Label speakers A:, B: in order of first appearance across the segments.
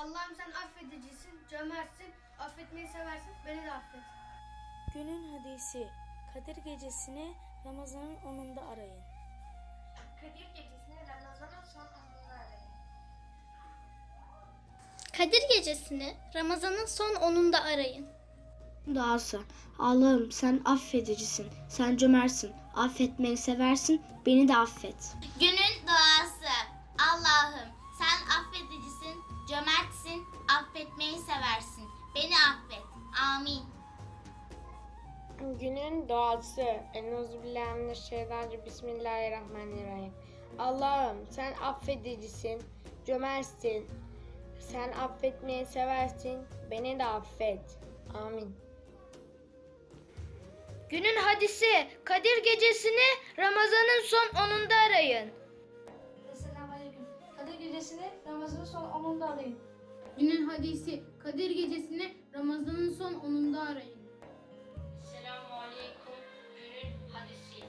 A: Allah'ım sen affedicisin, cömertsin, affetmeyi seversin, beni de affet.
B: Günün hadisi Kadir gecesini Ramazan'ın 10'unda arayın.
A: Kadir gecesini Ramazan'ın son anında arayın.
C: Kadir gecesini Ramazan'ın son 10'unda arayın.
D: Duası. Allah'ım sen affedicisin, sen cömertsin, affetmeyi seversin, beni de affet.
C: Günün duası. Beni affet. Amin.
E: Günün doğası. Ennuzubillahimineşşeytanirracim. Bismillahirrahmanirrahim. Allah'ım sen affedicisin, cömertsin. Sen affetmeyi seversin. Beni de affet. Amin.
A: Günün hadisi Kadir gecesini Ramazan'ın son 10'unda arayın.
F: Selamünaleyküm. Kadir gecesini Ramazan'ın son 10'unda arayın.
G: Günün hadisi Kadir gecesini Ramazan'ın son 10'unda arayın.
H: Selamun Aleyküm. Günün hadisi.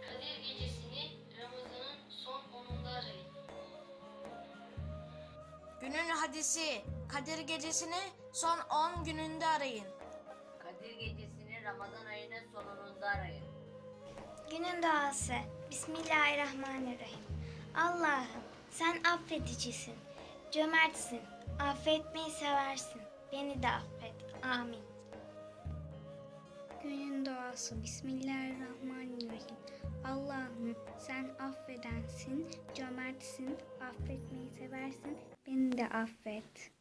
H: Kadir gecesini Ramazan'ın son 10'unda arayın.
I: Günün hadisi Kadir gecesini son 10 gününde arayın.
H: Kadir gecesini Ramazan ayının sonunda arayın.
J: Günün duası. Bismillahirrahmanirrahim. Allah'ım sen affedicisin, cömertsin, affetmeyi seversin. Beni de affet. Amin. Günün duası. Bismillahirrahmanirrahim. Allah'ım sen affedensin, cömertsin, affetmeyi seversin. Beni de affet.